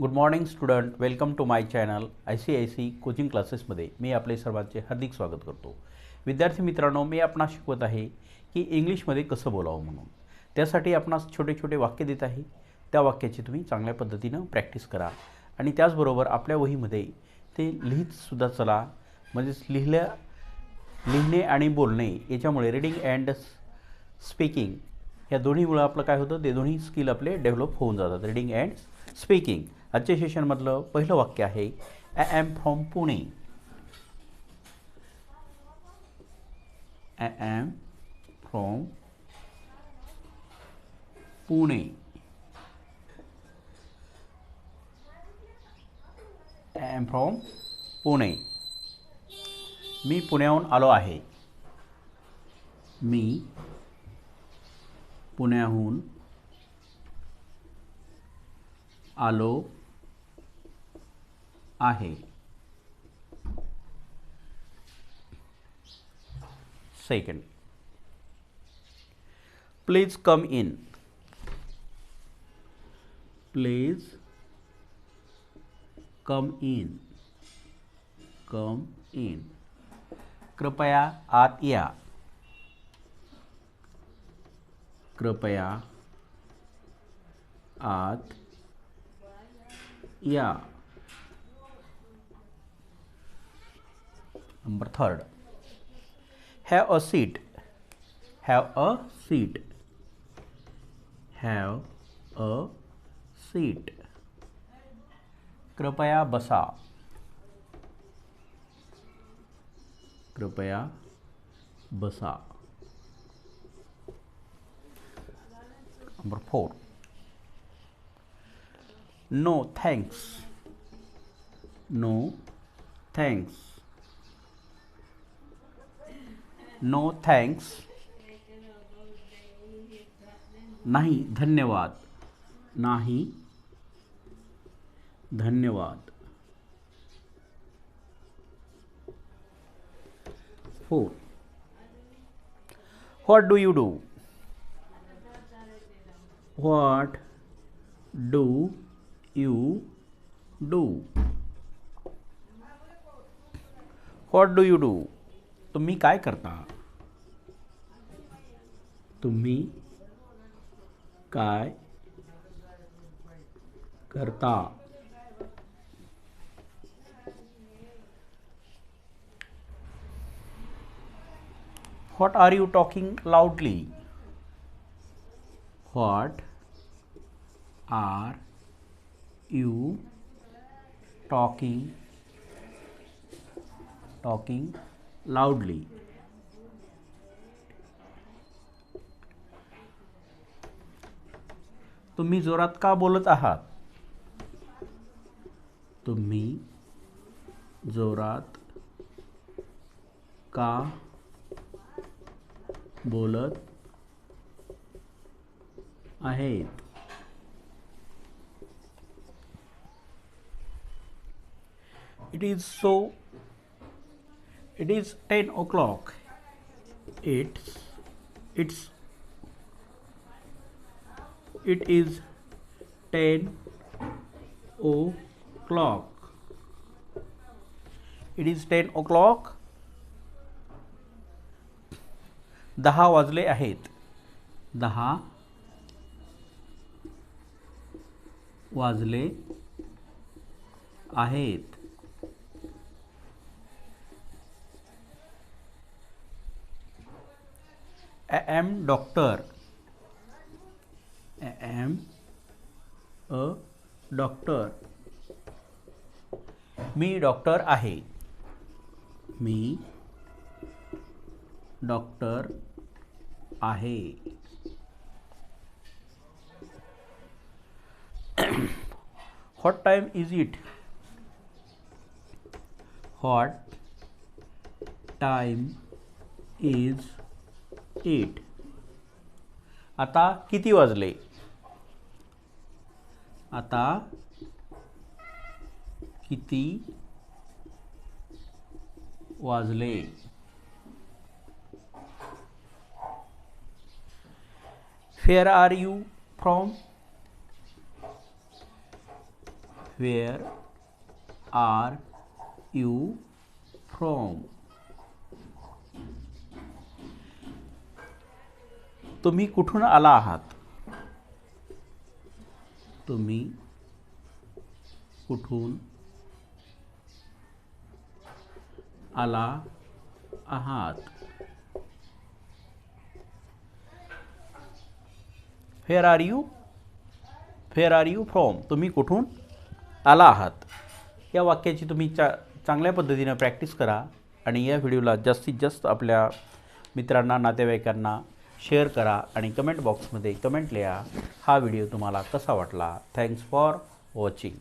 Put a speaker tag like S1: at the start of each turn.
S1: Good morning student welcome to my channel I C I C coaching क्लासेसमध्ये मी आपले सर्वांचे हार्दिक स्वागत करतो. विद्यार्थी मित्रांनो मी आपणास शिकवत आहे की इंग्लिशमध्ये कसं बोलावं म्हणून. त्यासाठी आपणास छोटे छोटे वाक्य देत आहे. त्या वाक्याची तुम्ही चांगल्या पद्धतीनं प्रॅक्टिस करा. आणि त्याचबरोबर आपल्या वहीमध्ये ते लिहितसुद्धा चला. म्हणजेच लिहिल्या लिहिणे आणि बोलणे याच्यामुळे रीडिंग अँड स्पीकिंग या दोन्हीमुळं आपलं काय होतं? ते दोन्ही स्किल आपले डेव्हलप होऊन जातात. रीडिंग अँड स्पीकिंग आजच्या सेशनमधलं पहिलं वाक्य आहे I am from Pune I am from Pune I am from Pune मी पुण्याहून आलो आहे. मी पुण्याहून आलो आहे. Second please come in please come in come in कृपया आत या. कृपया आत या. Number third. Have a seat have a seat have a seat कृपया बसा। कृपया बसा। Number four. No thanks no thanks no thanks नहीं, धन्यवाद। नाही, धन्यवाद। Four what do you do what do you do what do you do तुम्ही काय करता? तुम्ही काय करता? What are you talking loudly what are you talking talking loudly. तुम्ही जोरात का बोलत आहात? तुम्ही जोरात का बोलत आहेत? It is so it is 10 o'clock it's it's it is 10 o'clock it is 10 o'clock दहा वाजले आहेत दहा वाजले आहेत I am doctor. I am a doctor. Me doctor आहे मी डॉक्टर आहे what time is it what time is it आता किती वाजले? आता किती वाजले? Where are you from where are you from तुम्ही कुठून आला आहात? तुम्ही कुठून आला आहात? Where are you where are you from तुम्ही कुठून आला आहात? या वाक्याची तुम्ही चा चांगल्या पद्धतीनं प्रॅक्टिस करा आणि या व्हिडिओला जास्तीत जास्त आपल्या मित्रांना नातेवाईकांना शेअर करा आणि कमेंट बॉक्समध्ये कमेंट लिहा. हा व्हिडिओ तुम्हाला कसा वाटला? Thanks for watching